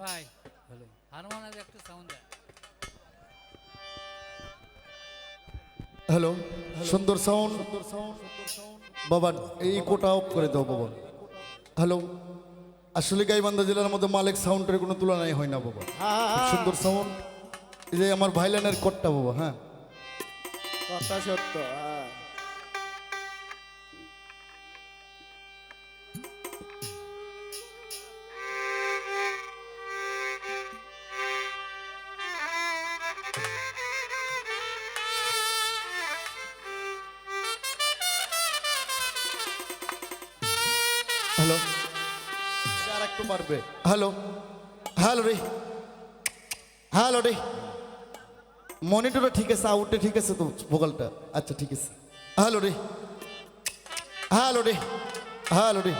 ভাই। Hello harmonium একটু sound দেয়। হ্যালো সুন্দর সাউন্ড বাবা এই কোটা অফ করে দাও বাবা হ্যালো আসলে গাইবান্ধা জেলার মধ্যে মালিক সাউন্ডের কোনো তুলনাই হয় না বাবা খুব সুন্দর সাউন্ড এই যে আমার ভাইলানের কোটটা বাবা হ্যাঁ। কথা সত্য। হ্যালো। আর একটু পারবে। হ্যালো। হ্যালো রে। হ্যালো রে। মনিটরটা ঠিক আছে আউটে ঠিক আছে তো ভোকালটা। আচ্ছা ঠিক আছে। হ্যালো রে। হ্যালো রে। হ্যালো রে।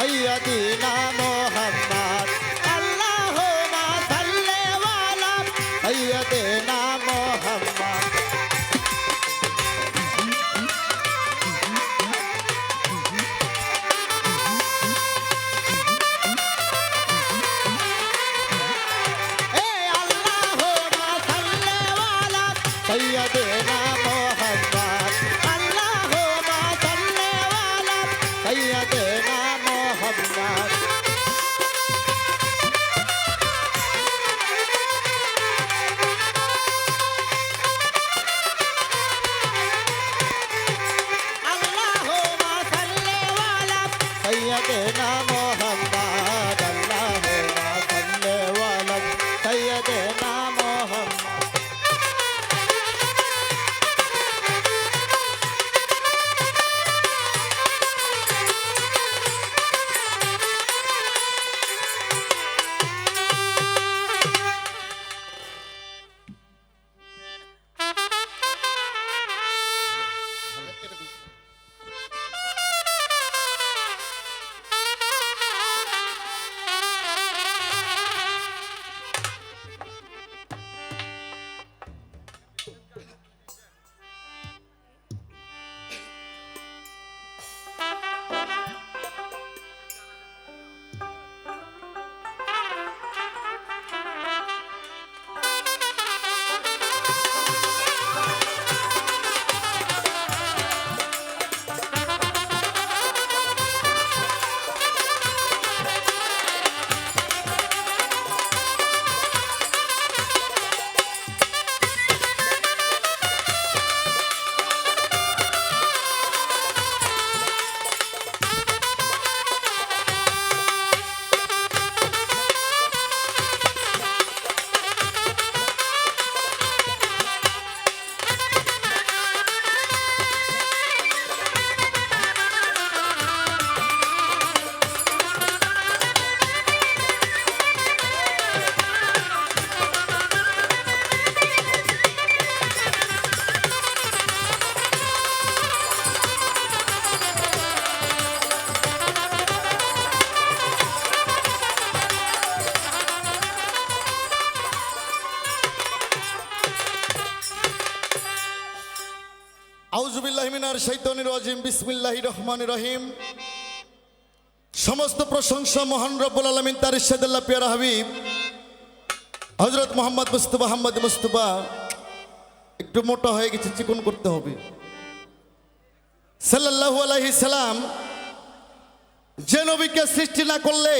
সৈয়দিনা মোহাম্মদ আউজুবিল্লাহ মিনার শৈতানির রাজিম, বিসমিল্লাহির রহমানির রহিম। সমস্ত প্রশংসা মহান রব্বুল আলমিন তার ইসাদুল্লাহ পিয়ারা হাবিব। হজরত মোহাম্মদ মুস্তফা আহমদ মুস্তফা, একটু মোটা হয়ে গেছে, চিকন করতে হবে। সাল্লাল্লাহু আলাইহি সালাম, যে নবীকে সৃষ্টি না করলে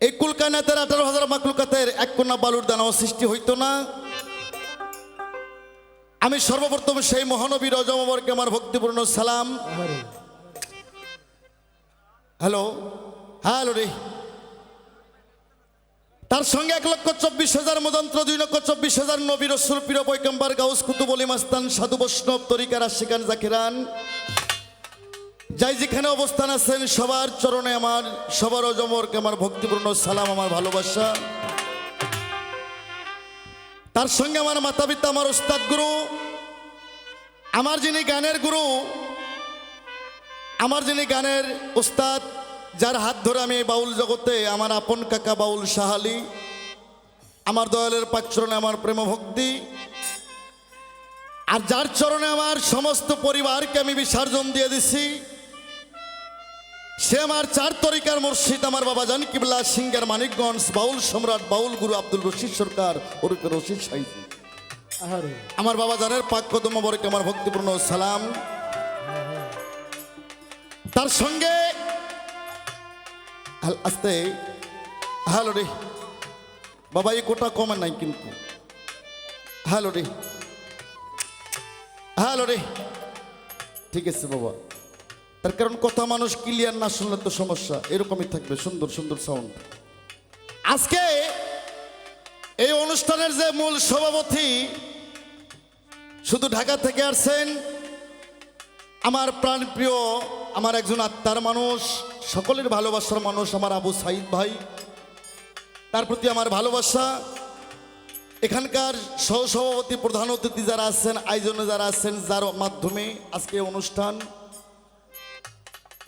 এই কুলকানাতের আঠারো হাজার মাকলুকাতের এক কন্যা বালুর দানাও সৃষ্টি হইতো না। আমি সর্বপ্রথম সেই মহানবীর অজমবরকে আমার ভক্তিপূর্ণ সালাম। হ্যালো হ্যালো রে। তার সঙ্গে এক লক্ষ চব্বিশ হাজার মদন্ত্র, দুই লক্ষ চব্বিশ হাজার নবীর রসুল প্রিয় বৈকম্বার গাউস, কুতুব আলী মাস্তান, সাধু বৈষ্ণব তরিকার আশিকান জাকিরান। যাই যেখানে অবস্থান আছেন, সবার চরণে আমার, সবার অজমরকে আমার ভক্তিপূর্ণ সালাম, আমার ভালোবাসা। তার সঙ্গে আমার মাতা পিতা আমার ওস্তাদ গুরু, আমার যিনি গানের গুরু, আমার যিনি গানের ওস্তাদ, যার হাত ধরে আমি বাউল জগতে আমার আপন কাকা বাউল সাহালি, আমার দয়ালের পাকচরণে আমার প্রেম ভক্তি, আর যার চরণে আমার সমস্ত পরিবারকে আমি বিসর্জন দিয়ে দিছি। সে আমার চার তরিকার মুর্শিদ আমার বাবা জান কিবলা সিঙ্গার মানিকগঞ্জ বাউল সম্রাট বাউল গুরু আব্দুল রশিদ সরকার ওরফে রশিদ সাইজি আমার বাবা জানের পাক কদম বরকে আমার ভক্তিপূর্ণ সালাম। তার সঙ্গে আস্তে হ্যালো রে। বাবা এই কোটা কমে নাই কিন্তু। হ্যালো রে। হ্যালো রে। ঠিক আছে বাবা। তার কারণ কথা মানুষ ক্লিয়ার না শুনলে তো সমস্যা। এরকমই থাকবে, সুন্দর সুন্দর সাউন্ড আজকে এই অনুষ্ঠানের যে মূল সভাপতি শুধু ঢাকা থেকে আসছেন, আমার প্রাণপ্রিয়, আমার একজন আত্মার মানুষ, সকলের ভালোবাসার মানুষ আমার আবু সাইদ ভাই। তার প্রতি আমার ভালোবাসা। এখানকার সহসভাপতি প্রধান অতিথি যারা আছেন, আয়োজনে যারা আছেন, যার মাধ্যমে আজকে অনুষ্ঠান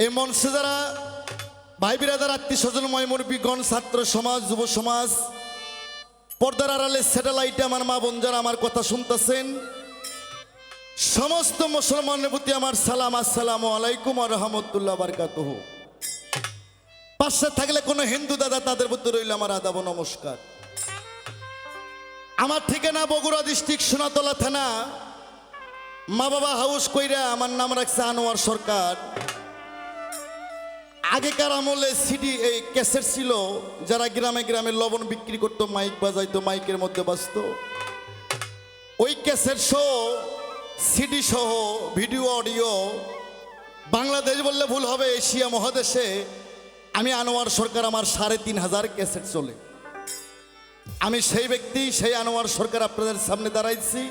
এই মঞ্চে যারা ভাই বিরাদার আত্মীয় স্বজন ময়মুরবিগণ ছাত্র সমাজ, যুব সমাজ, পর্দার আড়ালে স্যাটেলাইটে আমার মা বোন যারা আমার কথা শুনতেছেন, সমস্ত মুসলমানের প্রতি আমার সালাম, আসসালামু আলাইকুম রহমতুল্লাহ বারকাতুহু। পাশে থাকলে কোনো হিন্দু দাদা, তাদের প্রতি রইল আমার আদাব নমস্কার। আমার ঠিকানা বগুড়া ডিস্ট্রিক্ট সোনাতলা থানা। মা বাবা হাউস কইরা আমার নাম রাখছে আনোয়ার সরকার। আগেকার আমলে সিডি এই ক্যাসেট ছিল, যারা গ্রামে গ্রামে লবণ বিক্রি করতো, মাইক বাজাইতো, মাইকের মধ্যে বাজতো। ওই ক্যাসেট শো সিডি সহ, ভিডিও, অডিও, বাংলাদেশ বললে ভুল হবে, এশিয়া মহাদেশে আমি আনোয়ার সরকার, আমার সাড়ে তিন হাজার ক্যাসেট চলে। আমি সেই ব্যক্তি, সেই আনোয়ার সরকার আপনাদের সামনে দাঁড়াইছি।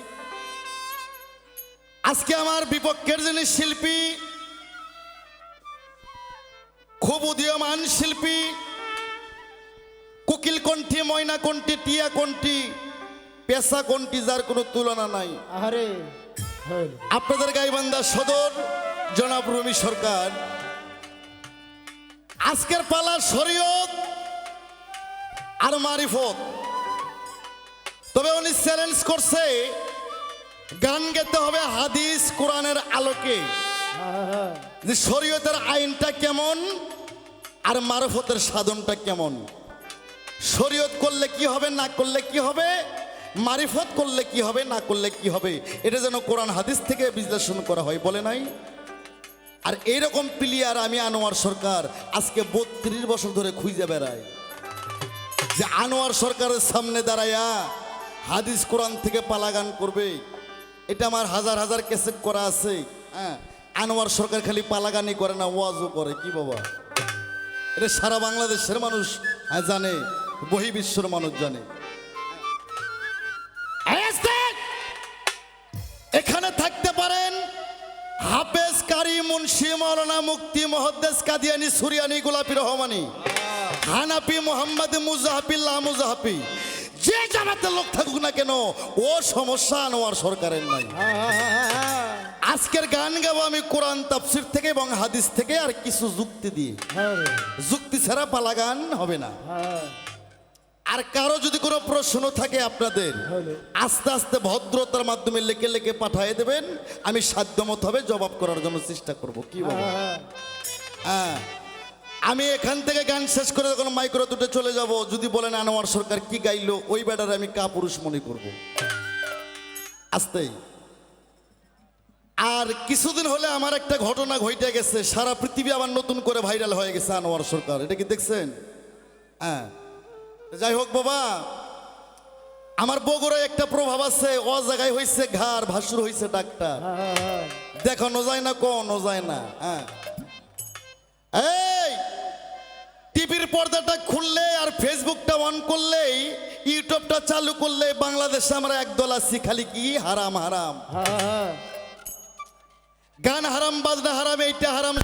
আজকে আমার বিপক্ষের যিনি শিল্পী খুব উদীয়মান শিল্পী। কুকিল কণ্ঠী ময়না কণ্ঠী টিয়া কণ্ঠী পেশা কণ্ঠী যার কোনো তুলনা নাই। হইল আপনাদের গাইবান্ধা সদর জনাব রুমি সরকার। আজকের পালা শরীয়ত আর মারিফত। তবে উনি চ্যালেঞ্জ করছে গান গেতে হবে হাদিস কোরআনের আলোকে। যে শরীয়তের আইনটা কেমন আর মারফতের সাধনটা কেমন? শরীয়ত করলে কি হবে, না করলে কি হবে? মারিফত করলে কি হবে, না করলে কি হবে? এটা যেন কোরআন হাদিস থেকে বিশ্লেষণ করা হয়, বলে নাই? আর এইরকম প্লেয়ার আমি আনোয়ার সরকার আজকে বত্রিশ বছর ধরে খুঁজে বেড়ায় যে আনোয়ার সরকারের সামনে দাঁড়ায়া হাদিস কোরআন থেকে পালাগান করবে। এটা আমার হাজার হাজার ক্যাসেট করা আছে। হ্যাঁ আনোয়ার সরকার খালি পালাগানি করে না, ওয়াজও করে। কি বাবা? এটা সারা বাংলাদেশের মানুষ হ্যাঁ জানে, বহি বিশ্বর মানুষ জানে। এখানে থাকতে পারেন হাফেজ কারি মুন্সি, মৌলানা মুক্তি মহদ্দেস কাদিয়ানি, সুরিয়ানি, গোলাপি রহমানি হানাপি মোহাম্মদ মুজাহাবিল্লাহ মুজাহাবি যে জামাতে লোক থাকুক না কেন, ও সমস্যা আনোয়ার সরকারের নাই। আজকের গান গাবো আমি কোরআন তাফসির থেকে এবং হাদিস থেকে আর কিছু যুক্তি দিয়ে। আহারে যুক্তি ছাড়া পালা গান হবে না। আর কারও যদি কোনো প্রশ্ন থাকে আপনাদের আস্তে আস্তে ভদ্রতার মাধ্যমে লেখে লেখে পাঠিয়ে দেবেন। আমি সাধ্যমত হবে জবাব করার জন্য চেষ্টা করব। কি বলো? আহা হ্যাঁ। আমি এখান থেকে গান শেষ করে যখন মাইক্রো দুটো চলে যাব যদি বলেন আনোয়ার সরকার কি গাইলো ওই ব্যাটারে আমি কা পুরুষ মনে করব। আসতেই আর কিছুদিন হলে আমার একটা ঘটনা ঘটে গেছে। সারা পৃথিবী আবার নতুন করে ভাইরাল হয়ে গেছে আনোয়ার সরকার। এটা কি দেখছেন? হ্যাঁ। যাই হোক বাবা, আমার বগুড়ায় একটা প্রভাব আছে। ও জায়গায় হয়েছে ঘাড়, ভাসুর হয়েছে ডাক্তার। দেখানো যায় না কোনো যায় না। হ্যাঁ। এই, টিভির পর্দাটা খুললে আর ফেসবুকটা অন করলেই, ইউটিউবটা চালু করলে বাংলাদেশে আমরা একদল আছি, খালি কি? হারাম হারাম। হ্যাঁ। গান হারাম বাজনা হারাম এইটা হারাম